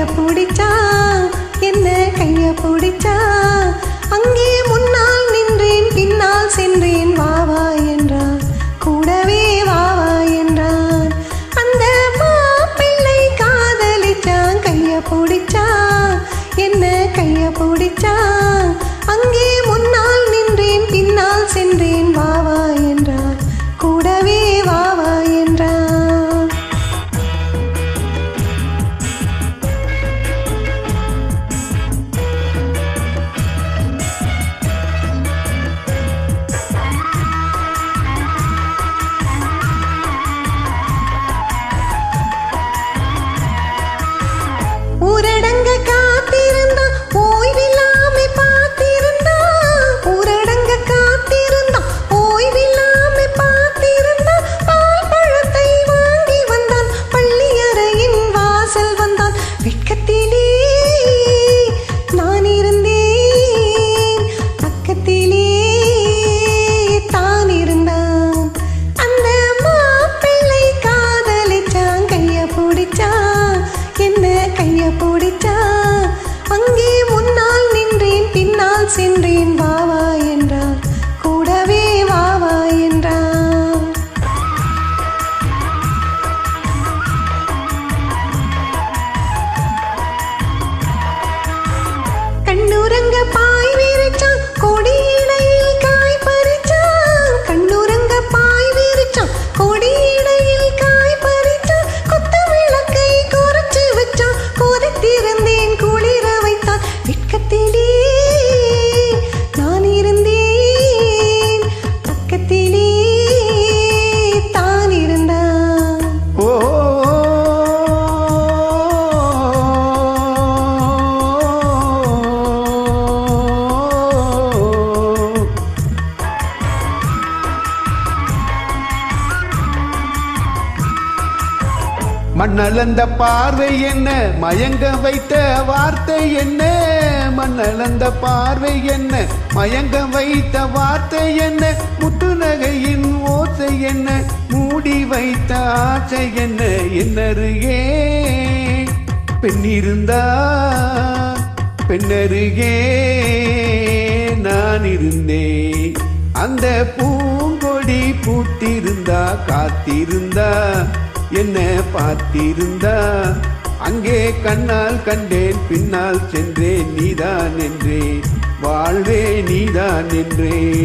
கைய பிடிச்சா? என்ன கைய பிடிச்சா? அங்கே முன்னால் நின்றேன் பின்னால் சென்றேன் வாவா என்றான். கூடவே வாவா என்றான். அந்த மாப்பிள்ளை காதலிச்சான் கைய பிடிச்சா? என்ன கைய பிடிச்சா? அங்கே முன்னால் நின்றேன் பின்னால் சென்றேன் வாவா சென்றேன் மண்ணளந்த பார்வை என்ன? மயங்க வைத்த வார்த்தை என்ன? மண்ணளந்த பார்வை என்ன? மயங்க வைத்த வார்த்தை என்ன? முத்துநகையின் ஓசை என்ன? மூடி வைத்த ஆசை என்ன? என்னருகே? பெண்ணிருந்தா பெண்ணருகே நான் இருந்தேன் அந்த பூங்கொடி பூத்திருந்தா காத்திருந்தா என்ன பார்த்திருந்தா? அங்கே கண்ணால் கண்டேன் பின்னால் சென்றேன். நீதான் என்றே வாழ்வே நீதான் என்றே.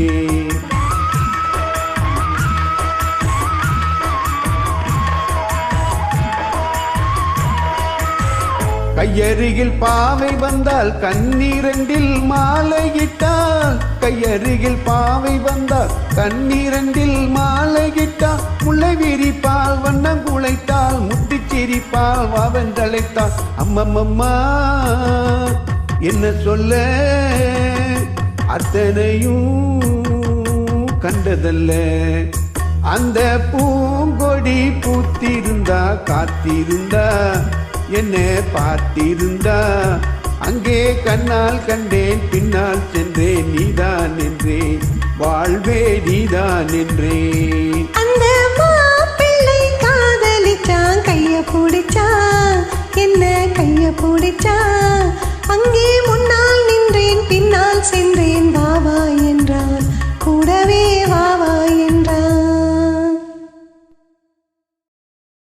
கையருகில் பாவை வந்தால் கண்ணீரண்டில் மாலையிட்டால் கையருகில் பாவை வந்தால் கண்ணீரண்டில் மாலையிட்டால் முல்லை விரிப்பால் வண்ணம் குலைத்தால் முட்டி சிரிப்பால் வாவென்றழைத்தால் அம்மம்மம்மா என்ன சொல்ல? அத்தனையும் கண்டதல்ல. அந்த பூங்கொடி பூத்திருந்தா காத்திருந்தா என்ன பார்த்திருந்தா? அங்கே கண்ணால் கண்டேன் பின்னால் சென்றேன் நீதான் என்றே வாழ்வே நீதான் என்றே அந்த மாப்பிள்ளை காதலிச்சான் கைய பிடிச்சான். என்ன கைய பிடிச்சான்?